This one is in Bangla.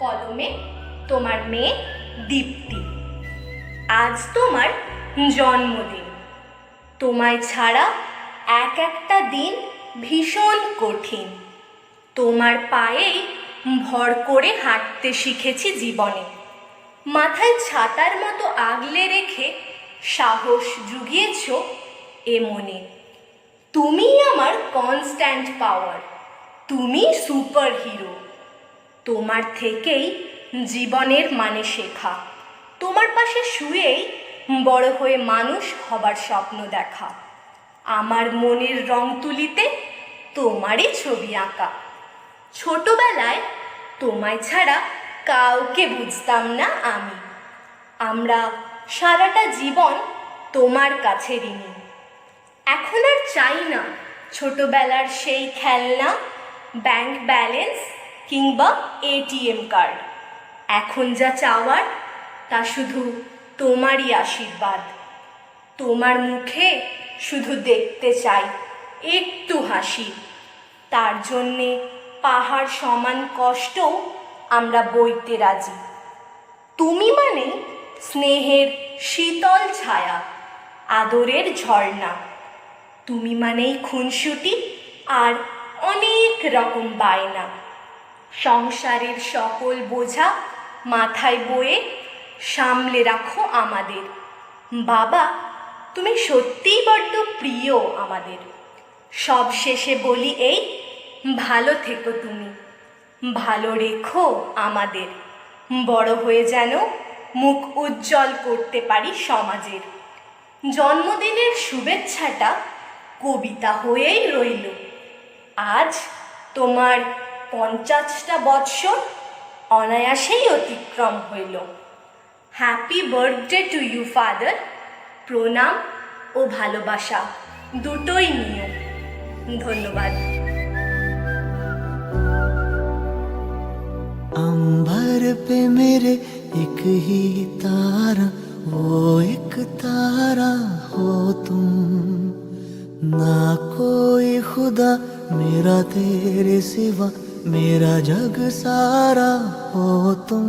কলমে তোমার মেয়ে দীপ্তি। আজ তোমার জন্মদিন। তোমায় ছাড়া এক একটা দিন ভীষণ কঠিন। তোমার পায়েই ভর করে হাঁটতে শিখেছি জীবনে। মাথায় ছাতার মতো আগলে রেখে সাহস জুগিয়েছ এ মনে। তুমি আমার কনস্ট্যান্ট পাওয়ার তুমি সুপার হিরো তোমার থেকেই জীবনের মানে শেখা। তোমার পাশে শুয়েই বড় হয়ে মানুষ হবার স্বপ্ন দেখা। আমার মনের রং তুলিতে তোমারই ছবি আঁকা। ছোটবেলায় তোমায় ছাড়া কাউকে বুঝতাম না আমি। আমরা সারাটা জীবন তোমার কাছে ঋণী। এখন আর চাই না ছোটবেলার সেই খেলনা ব্যাংক ব্যালেন্স কিংবা এটিএম কার্ড। এখন যা চাওয়ার, তা শুধু তোমারই আশীর্বাদ। তোমার মুখে শুধু দেখতে চাই একটু হাসি। তার জন্যে পাহাড় সমান কষ্টও আমরা বইতে রাজি। তুমি মানে স্নেহের শীতল ছায়া, আদরের ঝর্ণা। তুমি মানেই খুনসুটি আর অনেক রকম বায়না। সংসারের সকল বোঝা মাথায় বয়ে সামলে রাখো আমাদের। বাবা, তুমি সত্যিই বড্ড প্রিয় আমাদের। সব শেষে বলি এই, ভালো থেকো তুমি। ভালো রেখো আমাদের। বড় হয়ে যেন মুখ উজ্জ্বল করতে পারি সমাজের। জন্মদিনের শুভেচ্ছাটা কবিতা হয়েই রইল। আজ তোমার পঞ্চাশটা বৎসর অনায়াসেই অতিক্রম হইল happy birthday to you father প্রণাম ও ভালোবাসা দুটোই নিও ধন্যবাদ अंबर पे मेरे एक ही तारा वो एक तारा हो तुम ना कोई खुदा मेरा तेरे सिवा मेरा जग सारा हो तुम।